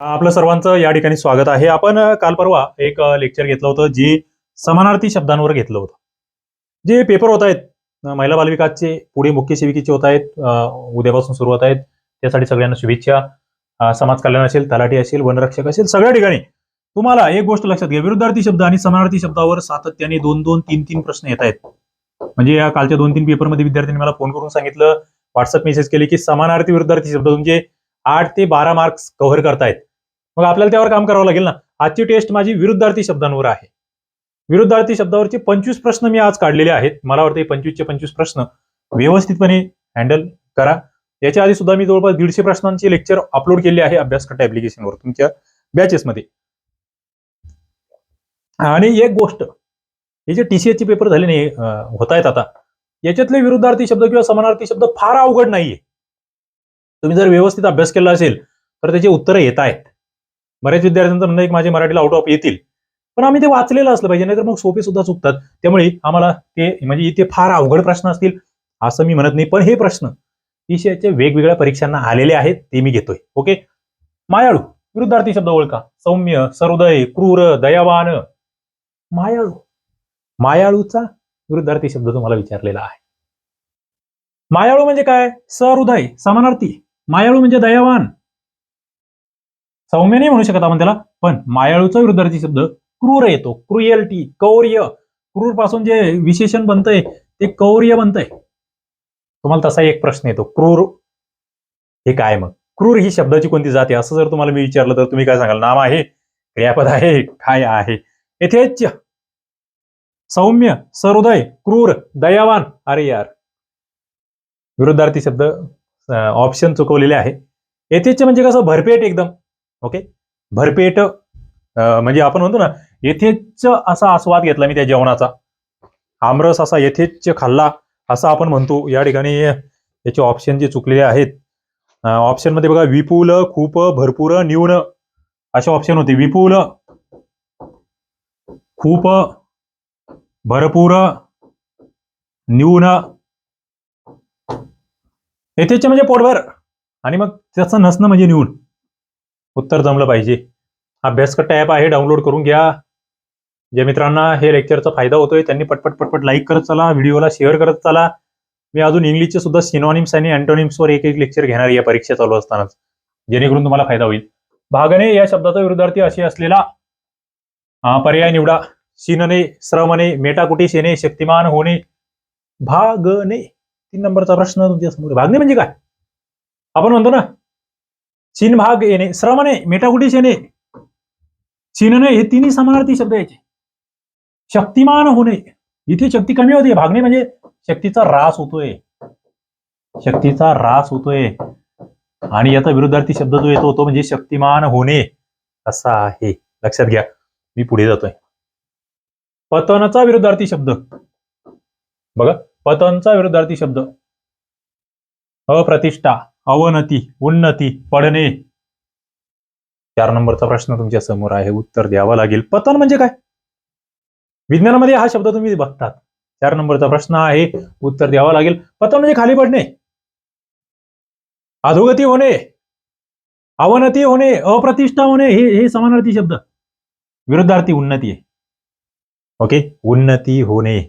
आपलं सर्वांचं या ठिकाणी स्वागत आहे. आपण काल परवा एक लेक्चर घेतलं होतं जे समानार्थी शब्दांवर घेतलं होतं. जे पेपर होत आहेत महिला बालविकासचे पुढे मुख्य सेविकेचे होत आहेत उद्यापासून सुरू होत आहेत त्यासाठी सगळ्यांना शुभेच्छा. समाज कल्याण असेल तलाठी असेल वनरक्षक असेल सगळ्या ठिकाणी. तुम्हाला एक गोष्ट लक्षात घ्या विरुद्धार्थी शब्द आणि समानार्थी शब्दावर सातत्याने दोन दोन तीन तीन प्रश्न येत आहेत. म्हणजे या कालच्या दोन तीन पेपरमध्ये विद्यार्थ्यांनी मला फोन करून सांगितलं व्हॉट्सअप मेसेज केले की समानार्थी विरुद्धार्थी शब्द तुमचे आठ ते बारा मार्क्स कव्हर करतायत. मग आपल्याला त्यावर काम करावं लागेल ना? आजची टेस्ट माझी विरुद्धार्थी शब्दांवर आहे. विरुद्धार्थी शब्दावरचे पंचवीस प्रश्न मी आज काढलेले आहेत. मला वाटतं पंचवीसचे पंचवीस प्रश्न व्यवस्थितपणे हँडल करा. याच्या आधी सुद्धा मी जवळपास दीडशे प्रश्नांचे लेक्चर अपलोड केले आहे अभ्यासकट ऍप्लिकेशनवर तुमच्या बॅचेसमध्ये आणि एक गोष्ट हे जे टीसीएसचे पेपर झाले नाही होत आहेत आता याच्यातले विरुद्धार्थी शब्द किंवा समानार्थी शब्द फार अवघड नाहीये. तुम्ही जर व्यवस्थित अभ्यास केला असेल तर त्याचे उत्तरं येत आहेत बऱ्याच विद्यार्थ्यांचं म्हणणं एक माझे मराठीला आउट ऑफ येतील. पण आम्ही ते वाचलेलं असलं पाहिजे नाहीतर मग सोपे सुद्धा चुकतात. त्यामुळे आम्हाला ते म्हणजे इथे फार अवघड प्रश्न असतील असं मी म्हणत नाही. पण हे प्रश्न विषयाच्या वेगवेगळ्या परीक्षांना आलेले आहेत ते मी घेतोय. ओके? मायाळू विरुद्धार्थी शब्द ओळखा. सौम्य सरोदय क्रूर दयावान. मायाळू. मायाळूचा विरुद्धार्थी शब्द तुम्हाला विचारलेला आहे. मायाळू म्हणजे काय? सहृदय समानार्थी. मायाळू म्हणजे दयावान. सौम्य नाही म्हणू शकत आपण त्याला पण मायाळूचा विरुद्धार्थी शब्द क्रूर येतो. क्रुएल्टी कौर्य. क्रूरपासून जे विशेषण बनतंय ते कौर्य बनतंय. तुम्हाला तसा एक प्रश्न येतो. क्रूर हे काय मग? क्रूर ही शब्दाची कोणती जाते असं जर तुम्हाला मी विचारलं तर तुम्ही काय सांगाल? नाम आहे क्रियापद आहे काय आहे? यथेच सौम्य सहृदय क्रूर दयावान. अरे यार. विरुद्धार्थी शब्द ऑप्शन चुकवलेले आहे. यथेच म्हणजे कसं? भरपेट एकदम. ओके भरपेट म्हणजे आपण म्हणतो ना येथेच असा आस्वाद घेतला मी त्या जेवणाचा. आमरस असा येथेच खाल्ला असा आपण म्हणतो. या ठिकाणी याचे ऑप्शन जे चुकलेले आहेत ऑप्शनमध्ये बघा विपुल खूप भरपूर न्यून असे ऑप्शन होते. विपुल खूप भरपूर न्यून येथेच म्हणजे पोटभर. आणि मग त्याचं नसणं म्हणजे न्यून. उत्तर जमलं पाहिजे. अभ्यासकट्टा ॲप आहे डाउनलोड करून घ्या. ज्या मित्रांना हे लेक्चरचा फायदा होतोय त्यांनी पटपट पटपट लाईक करत चला व्हिडिओला शेअर करत चला. मी अजून इंग्लिशचे सुद्धा सिनॉनिम्स आणि अँटोनिम्सवर एक एक लेक्चर घेणार या परीक्षा चालू असतानाच. जेणेकरून तुम्हाला फायदा होईल. भागने या शब्दाचा विरुद्धार्थी अशी असलेला. पर्याय निवडा. शिनने श्रमने मेटाकुटी येणे शक्तिमान होणे. भागने. तीन नंबरचा प्रश्न तुमच्यासमोर. भागणे म्हणजे काय? आपण म्हणतो ना चीन भाग येणे श्रमणे मेटाकुटी येणे. शिनने हे तिन्ही समानार्थी शब्द यायचे. शक्तिमान होणे. इथे शक्ती कमी होते. भागणे म्हणजे शक्तीचा रास होतोय. शक्तीचा रास होतोय. आणि याचा विरुद्धार्थी शब्द जो येतो तो म्हणजे शक्तिमान होणे. असा आहे. लक्षात घ्या. मी पुढे जातोय. पतनचा विरुद्धार्थी शब्द. बघा. पतनचा विरुद्धार्थी शब्द. अप्रतिष्ठा. अवनती उन्नती पडणे. चार नंबरचा प्रश्न तुमच्यासमोर आहे उत्तर द्यावं लागेल. पतन म्हणजे काय? विज्ञानामध्ये हा शब्द तुम्ही बघतात. चार नंबरचा प्रश्न आहे उत्तर द्यावं लागेल. पतन म्हणजे खाली पडणे. अधोगती होणे. अवनती होणे अप्रतिष्ठा होणे हे हे समानार्थी शब्द. विरुद्धार्थी उन्नती आहे. ओके? उन्नती होणे.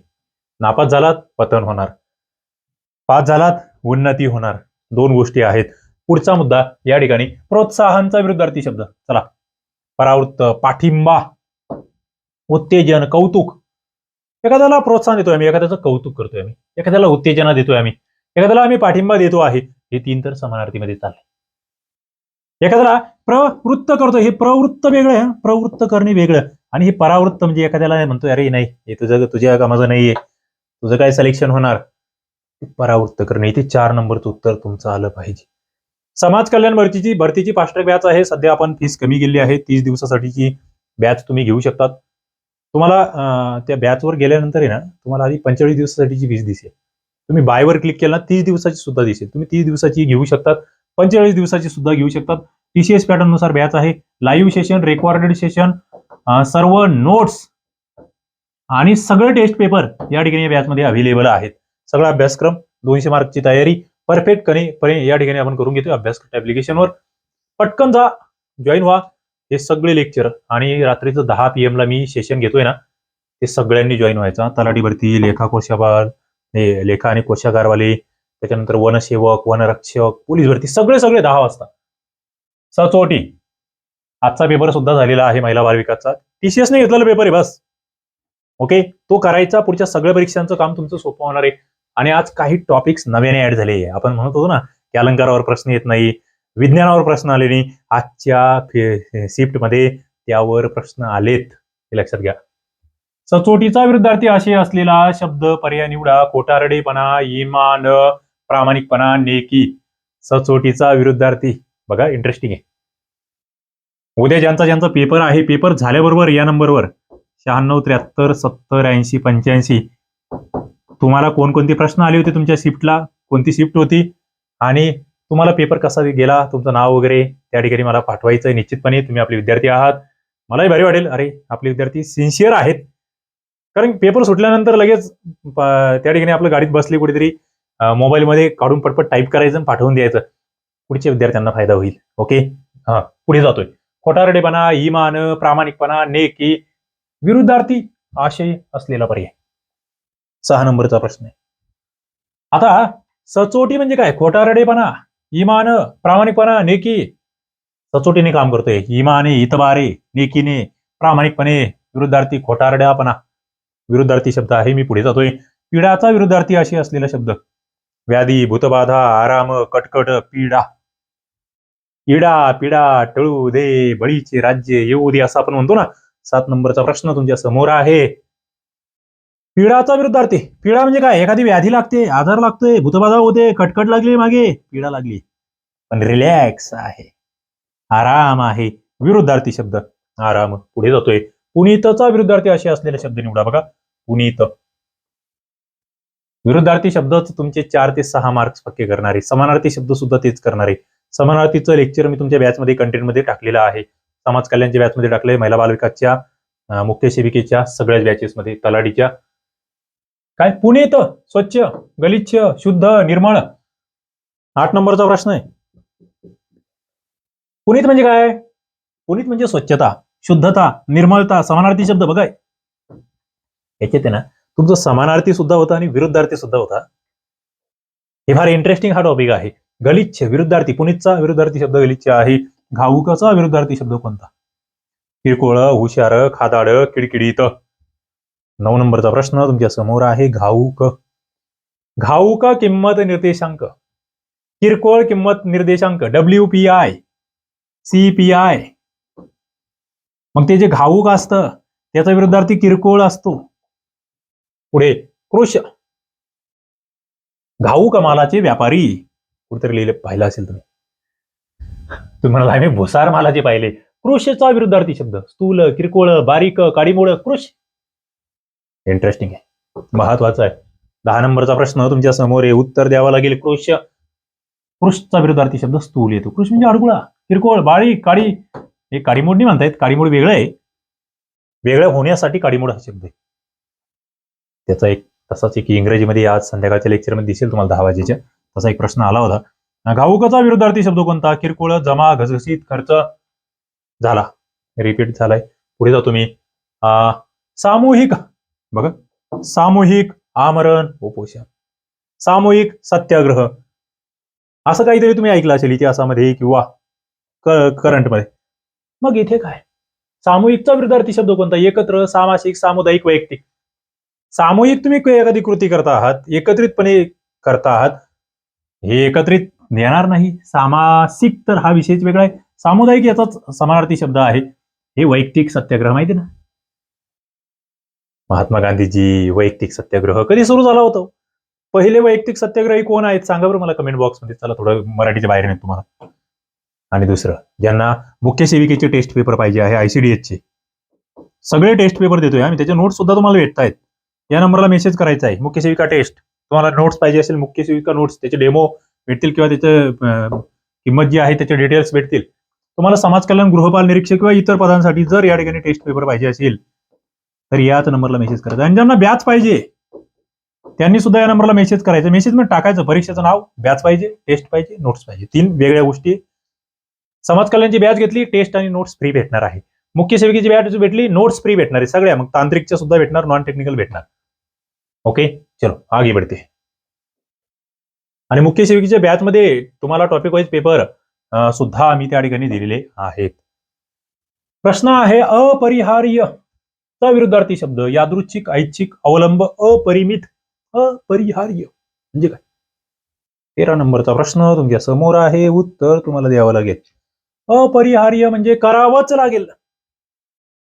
नापास झालात पतन होणार. पास झालात उन्नती होणार. दोन गोष्टी आहेत. पुढचा मुद्दा या ठिकाणी प्रोत्साहनचा विरुद्धार्थी शब्द. चला. परावृत्त पाठिंबा उत्तेजन कौतुक. एखाद्याला प्रोत्साहन देतोय आम्ही एखाद्याचं कौतुक करतोय आम्ही एखाद्याला उत्तेजना देतोय आम्ही एखाद्याला आम्ही पाठिंबा देतो आहे हे तीन तर समानार्थीमध्ये चालले एखाद्याला प्रवृत्त करतोय हे प्रवृत्त वेगळं आहे प्रवृत्त करणे वेगळं. आणि हे परावृत्त म्हणजे एखाद्याला म्हणतोय अरे नाही हे तुझं तुझ्या कामाचं नाहीये. तुझं काय सिलेक्शन होणार? परावृत्त करणे. इथे चार नंबरचं उत्तर तुमचं आलं पाहिजे. समाज कल्याण भरतीची भरतीची पाच टक्के बॅच आहे. सध्या आपण फीस कमी केली आहे. तीस दिवसासाठीची बॅच तुम्ही घेऊ शकतात. तुम्हाला त्या बॅचवर गेल्यानंतर आहे ना तुम्हाला आधी पंचेचाळीस दिवसासाठीची फीस दिसेल. तुम्ही बायवर क्लिक केला तीस दिवसाची सुद्धा दिसेल. तुम्ही तीस दिवसाची घेऊ शकतात. पंचेचाळीस दिवसाची सुद्धा घेऊ शकतात. टीसीएस पॅटर्ननुसार बॅच आहे. लाईव्ह सेशन रेकॉर्डेड सेशन सर्व नोट्स आणि सगळे टेस्ट पेपर या ठिकाणी या बॅचमध्ये अवेलेबल आहेत. सगळा अभ्यासक्रम दोनशे मार्कची तयारी परफेक्ट कणे पणे या ठिकाणी आपण करून घेतोय अभ्यास ऍप्लिकेशनवर पटकन जा जॉईन व्हा. हे सगळे लेक्चर आणि रात्रीचं दहा पी ला मी सेशन घेतोय ना ते सगळ्यांनी जॉईन व्हायचा. तलाठी भरती लेखा कोशाबाल हे लेखा आणि कोशागारवाले त्याच्यानंतर वनसेवक वनरक्षक पोलीस भरती सगळे सगळे दहा वाजता. सचोटी. आजचा पेपर सुद्धा झालेला आहे महिला बाल विकासचा टीसीएस घेतलेला पेपर आहे बस. ओके तो करायचा पुढच्या सगळ्या परीक्षांचं काम तुमचं सोपं होणार आहे. आणि आज काही टॉपिक्स नव्याने ऍड झाले आपण म्हणत होतो ना की अलंकारावर प्रश्न येत नाही विज्ञानावर प्रश्न आले नाही आजच्या शिफ्टमध्ये त्यावर प्रश्न आलेत. हे लक्षात घ्या. सचोटीचा विरुद्धार्थी असे असलेला शब्द पर्याय निवडा कोटारडेपणा इमान प्रामाणिकपणा नेकी. सचोटीचा विरुद्धार्थी बघा इंटरेस्टिंग आहे. उद्या ज्यांचा ज्यांचा पेपर आहे पेपर झाल्याबरोबर या नंबरवर शहाण्णव त्र्याहत्तर सत्तर ऐंशी पंच्याऐंशी. तुम्हाला कोणकोणते प्रश्न आले होते तुमच्या शिफ्टला? कोणती शिफ्ट होती? आणि तुम्हाला पेपर कसा गेला? तुमचं नाव वगैरे त्या ठिकाणी मला पाठवायचं आहे निश्चितपणे. तुम्ही आपले विद्यार्थी आहात. मलाही भारी वाटेल. अरे आपले विद्यार्थी सिन्सिअर आहेत. कारण पेपर सुटल्यानंतर लगेच त्या ठिकाणी आपलं गाडीत बसले कुठेतरी मोबाईलमध्ये काढून पटपट टाईप करायचं आणि पाठवून द्यायचं. पुढच्या विद्यार्थ्यांना फायदा होईल. ओके? हा पुढे जातोय. खोटारडेपणा इमान प्रामाणिकपणा नेकी विरुद्धार्थी आशय असलेला पर्याय. सहा नंबरचा प्रश्न आहे. आता सचोटी म्हणजे काय? खोटारडेपणा इमान प्रामाणिकपणा नेकी. सचोटीने काम करतोय. इमाने इतबारे नेकीने प्रामाणिकपणे विरुद्धार्थी खोटारड्यापणा विरुद्धार्थी शब्द आहे मी पुढे जातोय. पीडाचा विरुद्धार्थी अशी असलेला शब्द. व्याधी भूतबाधा आराम कटकट पीडा. इडा पिडा टळू दे बळीचे राज्य येऊ दे असं आपण म्हणतो ना. सात नंबरचा प्रश्न तुमच्यासमोर आहे. पिढाचा विरुद्धार्थी. पिढा म्हणजे काय? एखादी व्याधी लागते आजार लागतोय भूतबाधा होते कटकट लागली मागे पीडा लागली. पण रिलॅक्स आहे. आराम आहे. विरुद्धार्थी शब्द. आराम. पुढे जातोय. पुनीतचा विरुद्धार्थी असे असलेले शब्द निवडा बघा. पुनीत. विरुद्धार्थी शब्दच तुमचे चार ते सहा मार्क्स पक्के करणारे. समानार्थी शब्द सुद्धा तेच करणारे. समानार्थीचं लेक्चर मी तुमच्या बॅचमध्ये कंटेंटमध्ये टाकलेलं आहे. समाज कल्याणच्या बॅचमध्ये टाकलंय. महिला बालविकासच्या मुख्य सेविकेच्या सगळ्याच बॅचेसमध्ये तलाडीच्या काय पुणेत स्वच्छ गलिच्छ शुद्ध निर्मळ. आठ नंबरचा प्रश्न आहे. पुनीत म्हणजे काय? पुनीत म्हणजे स्वच्छता शुद्धता निर्मळता समानार्थी शब्द बघाय याच्यात आहे ना तुमचं समानार्थी सुद्धा होता आणि विरुद्धार्थी सुद्धा होता. हे फार इंटरेस्टिंग हा टॉपिक आहे. गलिच्छ विरुद्धार्थी पुनीतचा विरुद्धार्थी शब्द गलिच्छ आहे. घाऊकाचा विरुद्धार्थी शब्द कोणता? किरकोळ हुशार खादाड किडकिडीत. नऊ नंबरचा प्रश्न तुमच्यासमोर आहे घाऊक. घाऊक किंमत निर्देशांक. किरकोळ किंमत निर्देशांक W P I C P I मग ते जे घाऊक असतं त्याचा विरुद्धार्थी किरकोळ असतो. पुढे कृष घाऊक मालाचे व्यापारी. कुठेतरी लिहिले पाहिलं असेल तुम्ही. तुम्ही म्हणाला आम्ही भुसार मालाचे पाहिले. कृषचा विरुद्धार्थी शब्द. स्थूल किरकोळ बारीक काडीमोळ कृष इंटरेस्टिंग आहे. महत्वाचं आहे. दहा नंबरचा प्रश्न तुमच्यासमोर आहे. उत्तर द्यावं लागेल कृष कृषचा विरोधार्थी शब्द स्थूल येतो. कृष म्हणजे अडगुळा किरकोळ बारीक काडी हे काडीमोड नाही म्हणतायत. काडीमोड वेगळं आहे. वेगळं होण्यासाठी काडीमोड हा शब्द आहे. त्याचा एक तसाच एक इंग्रजीमध्ये आज संध्याकाळच्या लेक्चरमध्ये दिसेल तुम्हाला दहा वाजेच्या. तसा एक प्रश्न आला होता. घाऊकाचा विरोधार्थी शब्द कोणता? किरकोळ जमा घसघसीत खर्च. झाला. रिपीट झालाय. पुढे जातो मी सामूहिक बघा. सामूहिक आमरण उपोषण. सामूहिक सत्याग्रह. असं काहीतरी तुम्ही ऐकलं असेल इतिहासामध्ये किंवा करंटमध्ये मग इथे काय? सामूहिकचा विरुद्धार्थी शब्द कोणता? एकत्र सामासिक सामुदायिक वैयक्तिक. सामूहिक तुम्ही एखादी कृती करता आहात एकत्रितपणे करता आहात हे एकत्रित येणार नाही. सामासिक तर हा विषयच वेगळा आहे. सामुदायिक याचाच समानार्थी शब्द आहे. हे वैयक्तिक सत्याग्रह माहिती ना? महात्मा गांधीजी वैयक्तिक सत्याग्रह कधी सुरू झाला होता? पहिले वैयक्तिक सत्याग्रही कोण आहेत? सांगा बरं मला कमेंट बॉक्समध्ये चला थोडं मराठीच्या बाहेर नाही तुम्हाला. आणि दुसरं ज्यांना मुख्य सेविकेचे टेस्ट पेपर पाहिजे आहे आयसीडीएसचे सगळे टेस्ट पेपर देतोय आम्ही. त्याचे नोट्स सुद्धा तुम्हाला भेटत आहेत या नंबरला मेसेज करायचा आहे. मुख्य सेविका टेस्ट तुम्हाला नोट्स पाहिजे असेल मुख्य सेविका नोट्स त्याचे डेमो भेटतील किंवा त्याचं किंमत जी आहे त्याचे डिटेल्स भेटतील. तुम्हाला समाज कल्याण गृहपाल निरीक्षक किंवा इतर पदांसाठी जर या ठिकाणी टेस्ट पेपर पाहिजे असेल तर याच नंबरला मेसेज करायचा आणि ज्यांना बॅच पाहिजे त्यांनी सुद्धा या नंबरला मेसेज करायचा. मेसेजमध्ये टाकायचं परीक्षेचं नाव बॅच पाहिजे टेस्ट पाहिजे नोट्स पाहिजे. तीन वेगळ्या गोष्टी. समाज कल्याणची बॅच घेतली टेस्ट आणि नोट्स फ्री भेटणार आहे. मुख्य सेविकेची बॅच भेटली नोट्स फ्री भेटणार आहे. सगळ्या मग तांत्रिकच्या सुद्धा भेटणार नॉन टेक्निकल भेटणार. ओके चलो आगे बढ़ते. आणि मुख्य सेविकेच्या बॅच मध्ये तुम्हाला टॉपिक वाईज पेपर सुद्धा आम्ही त्या ठिकाणी दिलेले आहेत. प्रश्न आहे अपरिहार्य विरुद्धार्थी शब्द यादृच्छिक ऐच्छिक अवलंब अपरिमित अपरिहार्य. म्हणजे काय? तेरा नंबरचा प्रश्न तुमच्यासमोर आहे. उत्तर तुम्हाला द्यावं लागेल. अपरिहार्य म्हणजे करावंच लागेल.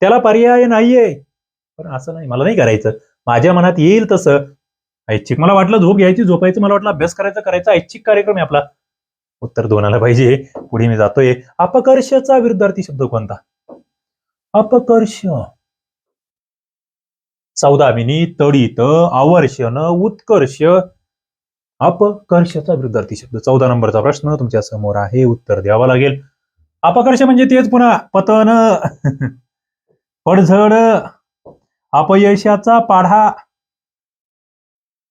त्याला पर्याय नाहीये. पण असं नाही मला नाही करायचं. माझ्या मनात येईल तसं. ऐच्छिक मला वाटलं झोप घ्यायची झोपायचं मला वाटलं अभ्यास करायचा करायचा ऐच्छिक कार्यक्रम आहे आपला. उत्तर दोनाला पाहिजे. पुढे मी जातोय. अपकर्षचा विरुद्धार्थी शब्द कोणता? अपकर्ष. सौदामिनी तडित आवर्षण उत्कर्ष. अपकर्षचा विरुद्धार्थी शब्द. चौदा नंबरचा प्रश्न तुमच्यासमोर आहे. उत्तर द्यावा लागेल. अपकर्ष म्हणजे तेच पुन्हा. पतन. पडझड. अपयशाचा पाढा.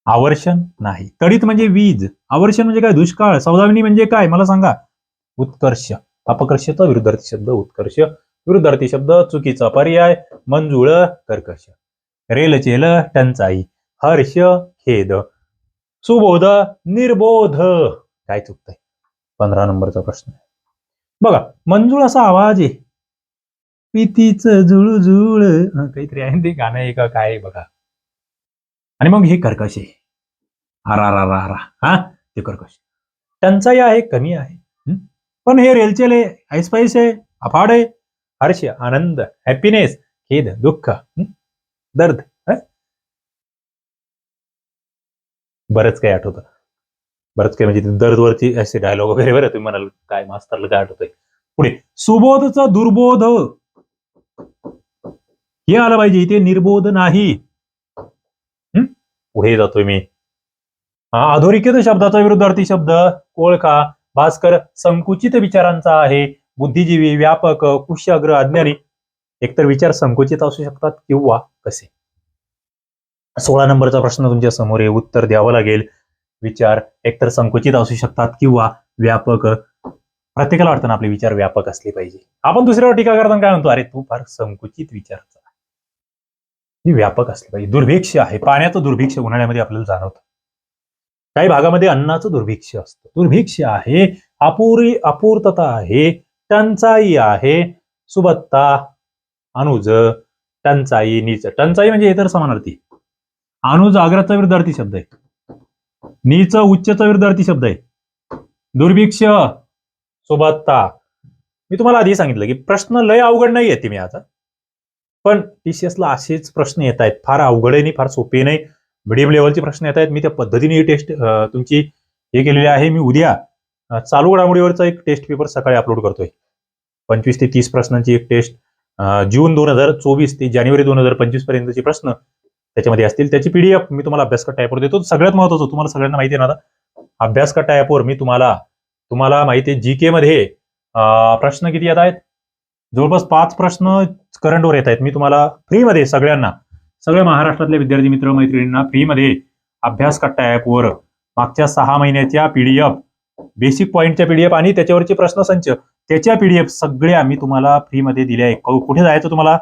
आवर्षण नाही. तडित म्हणजे वीज. आवर्षण म्हणजे काय? दुष्काळ. सौदामिनी म्हणजे काय? मला सांगा. उत्कर्ष. अपकर्षचा विरुद्धार्थी शब्द. उत्कर्ष. विरुद्धार्थी शब्द. चुकीचा पर्याय. मंजुळ. कर्कश. रेलचेल टंचाई हर्ष खेद सुबोध निर्बोध. काय चुकतंय? पंधरा नंबरचा प्रश्न आहे. बघा मंजूळ असा आवाज आहे. पितीच जुळजुळ. काहीतरी आहे ते गाणं आहे का काय बघा. आणि मग हे कर्कश आहे. हारा रा रा रा हा ते कर्कश. टंचाई आहे कमी आहे. पण हे रेलचेल आहे ऐसपैस आहे अफाड आहे. हर्ष आनंद हॅपीनेस खेद दुःख. दर्द बरंच काही आठवतं. बरंच काही म्हणजे दर्दवरती दर्दवरची असे डायलॉग वगैरे बरं तुम्ही म्हणाल काय मास्तरला काय आठवतंय? पुढे सुबोधचा दुर्बोध. हे आलं पाहिजे इथे निर्बोध नाही. पुढे जातोय मी. हा अधोरेखित शब्दाचा विरुद्धार्थी शब्द कोळखा भास्कर संकुचित विचारांचा आहे. बुद्धिजीवी व्यापक कुशाग्र अज्ञानी एकतर विचार संकुचित असू शकतात किंवा कसे? सोळा नंबरचा प्रश्न तुमच्यासमोर आहे. उत्तर द्यावं लागेल. विचार एकतर संकुचित असू शकतात किंवा व्यापक. प्रत्येकाला वाटतं ना आपले विचार व्यापक असले पाहिजे. आपण दुसऱ्यावर टीका करताना काय म्हणतो? अरे तू फार संकुचित विचारचा. व्यापक असले पाहिजे. दुर्भिक्ष आहे. पाण्याचं दुर्भिक्ष उन्हाळ्यामध्ये आपल्याला जाणवतं. काही भागामध्ये अन्नाचं दुर्भिक्ष असतं. दुर्भिक्ष आहे. अपुरी अपूर्तता आहे. टंचाई आहे. सुबत्ता अनुज टंचाई नीच. टंचाई म्हणजे हे तर समानार्थी अनुज आग्राचा विरुद्धार्थी शब्द आहे. नीच उच्चचा विरुद्धार्थी शब्द आहे. दुर्भिक्ष सुबत्ता. मी तुम्हाला आधी सांगितलं की प्रश्न लय अवघड नाही येते मी आता. पण टीसीएसला ला असेच प्रश्न येत आहेत. फार अवघड आहे नाही फार सोपे नाही. मिडियम लेवलचे प्रश्न येत आहेत. मी त्या पद्धतीने ही टेस्ट तुमची हे केलेली आहे. मी उद्या चालू घडामोडीवरचा एक टेस्ट पेपर सकाळी अपलोड करतोय. पंचवीस ते तीस प्रश्नांची एक टेस्ट जून दोन हजार चोवीस ते जानेवारी दोन हजार पंचवीस पर्यंतचे प्रश्न त्याच्यामध्ये असतील. त्याची पीडीएफ मी तुम्हाला अभ्यास कट्टा देतो. सगळ्यात महत्वाचं तुम्हाला सगळ्यांना माहिती आहे ना आता अभ्यास कट्टा ॲपवर मी तुम्हाला तुम्हाला माहिती आहे जी के मध्ये प्रश्न किती येत आहेत? जवळपास पाच प्रश्न करंटवर येत आहेत. मी तुम्हाला फ्रीमध्ये सगळ्यांना सगळ्या महाराष्ट्रातल्या विद्यार्थी मित्र मैत्रिणींना फ्रीमध्ये अभ्यास कट्टा ॲपवर मागच्या सहा महिन्याच्या पीडीएफ बेसिक पॉईंटच्या पीडीएफ आणि त्याच्यावरचे प्रश्न संच त्याच्या पीडीएफ सगळ्या मी तुम्हाला फ्रीमध्ये दिल्या आहे कुठे जायचं तुम्हाला?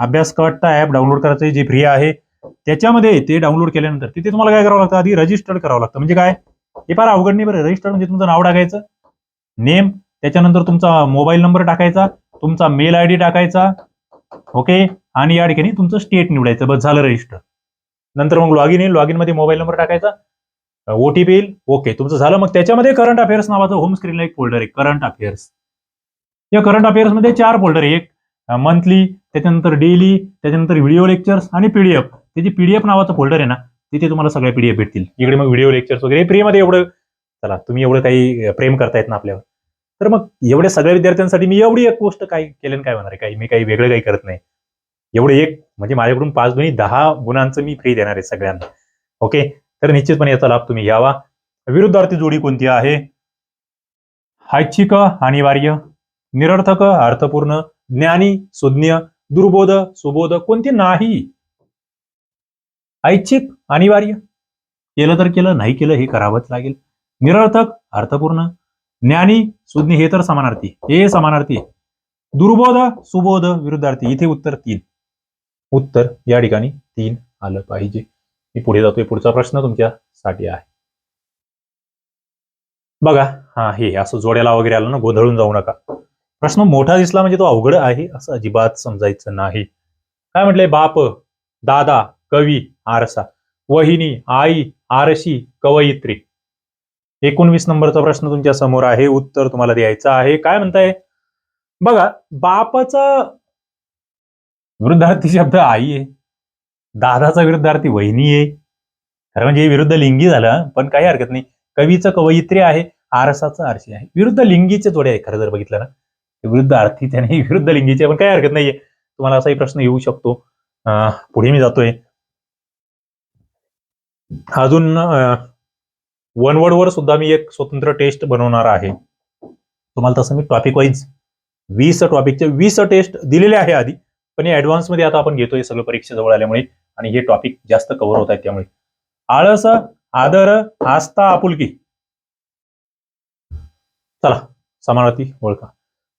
अभ्यास कट्टा ऍप डाउनलोड करायचं जे फ्री आहे त्याच्यामध्ये ते डाउनलोड केल्यानंतर तिथे तुम्हाला काय करावं लागतं? आधी रजिस्टर्ड करावं लागतं. म्हणजे काय? हे फार अवघड नाही बरं. रजिस्टर्ड म्हणजे तुमचं नाव टाकायचं नेम त्याच्यानंतर तुमचा मोबाईल नंबर टाकायचा तुमचा मेल आय डी टाकायचा ओके आणि या ठिकाणी तुमचं स्टेट निवडायचं. बस झालं रजिस्टर नंतर मग लॉग इन येईल. लॉगमध्ये मोबाईल नंबर टाकायचा. ओटीपी येईल. ओके तुमचं झालं. मग त्याच्यामध्ये करंट अफेअर्स नावाचं होम स्क्रीनला एक फोल्डर आहे. करंट अफेअर्स या करंट अफेअर्समध्ये चार फोल्डर आहे एक मंथली त्याच्यानंतर डेली त्याच्यानंतर व्हिडिओ लेक्चर्स आणि पीडीएफ त्याची पीडीएफ नावाचं फोल्डर आहे ना तिथे तुम्हाला सगळ्या पीडीएफ भेटतील. इकडे मग व्हिडिओ लेक्चर्स वगैरे फ्रीमध्ये एवढं चला तुम्ही एवढं काही प्रेम करतायत ना आपल्यावर. तर मग एवढ्या सगळ्या विद्यार्थ्यांसाठी मी एवढी एक गोष्ट काय केल्यानं काय होणार आहे? काही मी काही वेगळं काही करत नाही. एवढे एक म्हणजे माझ्याकडून पाच दोन्ही दहा गुणांचं मी फ्री देणार आहे सगळ्यांना. ओके तर निश्चितपणे याचा लाभ तुम्ही घ्यावा. विरुद्धार्थी जोडी कोणती आहे? ऐच्छिक अनिवार्य. निरर्थक अर्थपूर्ण ज्ञानी सुज्ञ दुर्बोध सुबोध कोणती नाही? ऐच्छिक अनिवार्य. केलं तर केलं नाही केलं हे करावंच लागेल. निरर्थक अर्थपूर्ण ज्ञानी सुज्ञ हे तर समानार्थी. हे समानार्थी. दुर्बोध सुबोध विरुद्धार्थी. इथे उत्तर तीन. उत्तर या ठिकाणी तीन आलं पाहिजे. मी पुढे जातोय. पुढचा प्रश्न तुमच्यासाठी आहे. बघा हा हे असं जोड्याला वगैरे आलं ना गोंधळून जाऊ नका. प्रश्न मोठा दिसला म्हणजे तो अवघड आहे असं अजिबात समजायचं नाही. काय म्हटलंय बाप दादा कवी आरसा वहिनी आई आरशी कवयित्री. एकोणवीस नंबरचा प्रश्न तुमच्यासमोर आहे. उत्तर तुम्हाला द्यायचं आहे. काय म्हणताय? बघा बापाचा विरुद्धार्थी शब्द आई आहे. दादाचा विरुद्धार्थी वहिनी आहे. खरं म्हणजे विरुद्ध लिंगी झालं पण काही हरकत नाही. कवीचं कवयित्री आहे आरसाचं आरशी आहे. विरुद्ध लिंगीचे जोडे आहे खरं जर बघितलं ना. विरुद्ध आर्थिक आणि विरुद्ध लिंगीचे पण काही हरकत नाहीये. तुम्हाला असाही प्रश्न येऊ शकतो. पुढे मी जातोय. अजून वन वर सुद्धा मी एक स्वतंत्र टेस्ट बनवणार आहे. तुम्हाला तसं मी टॉपिक वाईज वीस टॉपिकचे वीस टेस्ट दिलेले आहे आधी पण हे ऍडव्हान्समध्ये आता आपण घेतोय सगळं परीक्षेजवळ आल्यामुळे आणि हे टॉपिक जास्त कव्हर होत आहेत त्यामुळे. आळस आदर आस्था आपुलकी. चला समानार्थी ओळखा.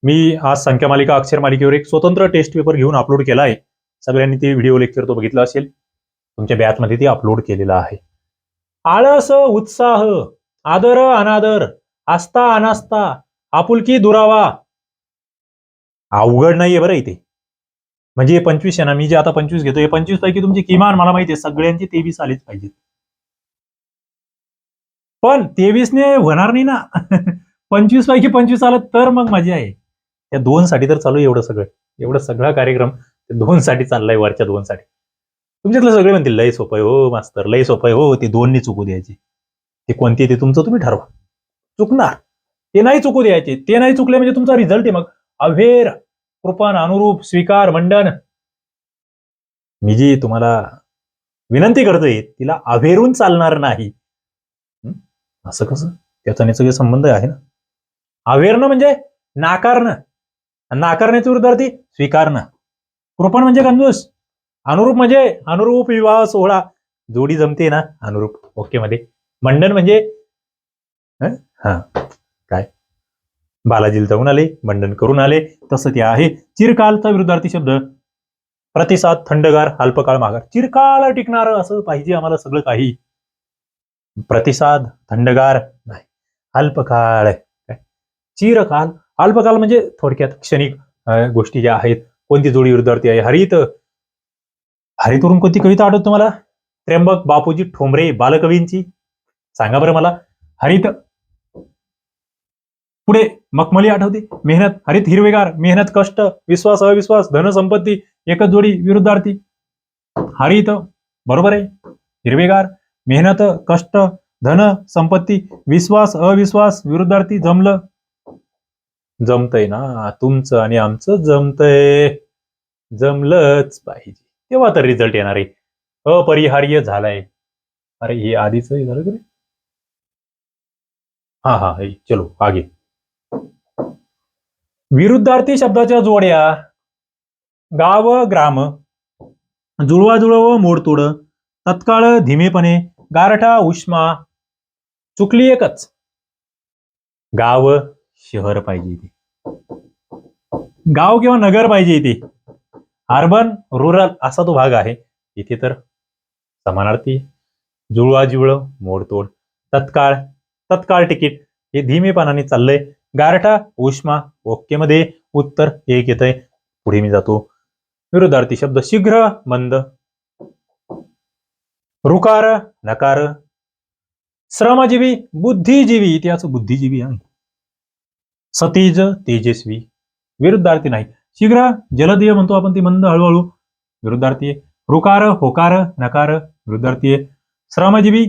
मी आज संख्या मालिका अक्षर मालिकेवर एक स्वतंत्र टेस्ट पेपर घेऊन अपलोड केला आहे. सगळ्यांनी ते व्हिडिओ लेक्चर तो बघितला असेल. तुमच्या बॅचमध्ये ते अपलोड केलेला आहे. आळस उत्साह आदर अनादर आस्था अनास्था आपुलकी दुरावा. अवघड नाहीये बरं इथे. म्हणजे पंचवीस आहे ना मी जे आता पंचवीस घेतो हे पंचवीस पैकी तुमची किमान मला माहिती आहे सगळ्यांची तेवीस आलीच पाहिजे पण तेवीसने होणार नाही ना. पंचवीस पैकी पंचवीस आलं तर मग मजा आहे. या दोन साठी तर चालू आहे एवढं सगळं. एवढं सगळा कार्यक्रम दोन साठी चाललाय वरच्या दोन साठी. तुमच्यातले सगळे म्हणतील लय सोपं आहे हो मास्तर लय सोपं आहे हो ते दोन्ही चुकू द्यायची. ते कोणती ते तुमचं तुम्ही ठरवा. चुकणार. ते नाही चुकू द्यायचे. ते नाही चुकले म्हणजे तुमचा रिझल्ट आहे मग. अवेर कृपण अनुरूप स्वीकार मंडन मी जी तुम्हाला विनंती करतोय तिला अव्हेरून चालणार नाही. असं कसं? त्याचा आणि सगळे संबंध आहे ना? अवेरणं म्हणजे नाकारणं. नाकारण्याचे नाकारण्याच्या विरुद्धार्थी स्वीकारणं. कृपण म्हणजे कंजूस. अनुरूप म्हणजे अनुरूप विवाह सोहळा. जोडी जमते ना अनुरूप. ओके मध्ये. मंडन म्हणजे हा. काय? बालाजीला जाऊन आले मंडन करून आले. तसं ते आहे. चिरकालचा विरुद्धार्थी शब्द. प्रतिसाद थंडगार अल्पकाळ माघार. चिरकाळ टिकणार असं पाहिजे आम्हाला सगळं काही. प्रतिसाद थंडगार नाही. अल्पकाळ. काय? चिरकाल अल्पकाल म्हणजे थोडक्यात क्षणिक गोष्टी ज्या आहेत कोणती जोडी विरुद्धार्थी आहे. हरित हरितवरून कोणती कविता आठवत तुम्हाला? त्र्यंबक बापूजी ठोंबरे बालकवींची. सांगा बरं मला. हरित पुढे मखमली आठवते. मेहनत हरित हिरवेगार मेहनत कष्ट विश्वास अविश्वास धनसंपत्ती एकच जोडी विरुद्धार्थी हरित बरोबर आहे. हिरवेगार मेहनत कष्ट धन संपत्ती विश्वास अविश्वास विरुद्धार्थी जमलं. जमतंय ना? तुमचं आणि आमचं जमतंय. जमलंच पाहिजे. तेव्हा तर रिझल्ट येणार आहे. अपरिहार्य झालाय. अरे हे आधीच झालं का रे? हा हा चलो आगे. विरुद्धार्थी शब्दाच्या जोड्या. गाव ग्राम. जुळवाजुळव मोडतोड. तत्काळ धीमेपणे. गारठा उष्मा. चुकली एकच. गाव शहर पाहिजे इथे. गाव किंवा नगर पाहिजे इथे. अर्बन रुरल असा तो भाग आहे. इथे तर समानार्थी जुळवाजुळव मोडतोड तत्काळ तत्काळ तिकीट हे धीमेपणाने चाललंय. गारठा उष्मा ओके मध्ये उत्तर एक येत आहे पुढे मी जातो. विरुद्धार्थी शब्द शीघ्र मंद. रुकार नकार. श्रमजीवी बुद्धिजीवी. इतिहास बुद्धिजीवी आहे. सतेज तेजस्वी. विरुद्धार्थी नाही शीघ्र जलदीय म्हणतो आपण ती मंद हळूहळू. विरुद्धार्थी रुकार होकार नकार. विरुद्धार्थी श्रमजीवी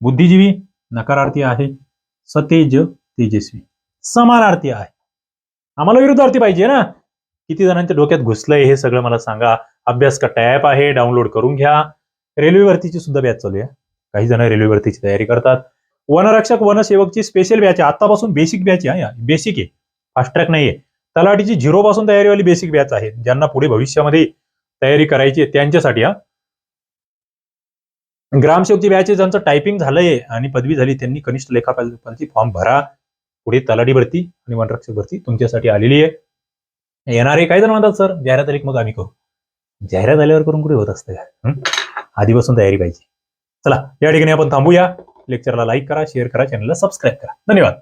बुद्धिजीवी नकारार्थी आहे. सतेज तेजस्वी. समानार्थी आहे. आम्हाला विरुद्धार्थी पाहिजे ना? किती जणांच्या डोक्यात घुसलंय हे सगळं मला सांगा. अभ्यास का टॅप आहे? डाउनलोड करून घ्या. रेल्वे भरतीची सुद्धा बॅच चालू आहे. काही जण रेल्वे भरतीची तयारी करतात. वनरक्षक वनसेवकची स्पेशल बॅच आहे. आतापासून बेसिक बॅच आहे बेसिक आहे. फास्ट ट्रॅक नाहीये. तलाठीची झिरो पासून तयारीवाली बेसिक बॅच आहे. ज्यांना पुढे भविष्यामध्ये तयारी करायची आहे त्यांच्यासाठी हा. ग्रामसेवकची बॅच आहे. ज्यांचं टायपिंग झालंय आणि पदवी झाली त्यांनी कनिष्ठ लेखापालची फॉर्म भरा. पुढे तलाठी भरती आणि वनरक्षक भरती तुमच्यासाठी आलेली आहे. येणार आहे काय जण म्हणतात सर? जाहिरात आली मग आम्ही करू. जाहिरात आल्यावर करून कुठे होत असतं? का आधीपासून तयारी पाहिजे. चला या ठिकाणी आपण थांबूया. लेक्चरला लाईक करा शेअर करा चॅनलला सबस्क्राईब करा. धन्यवाद.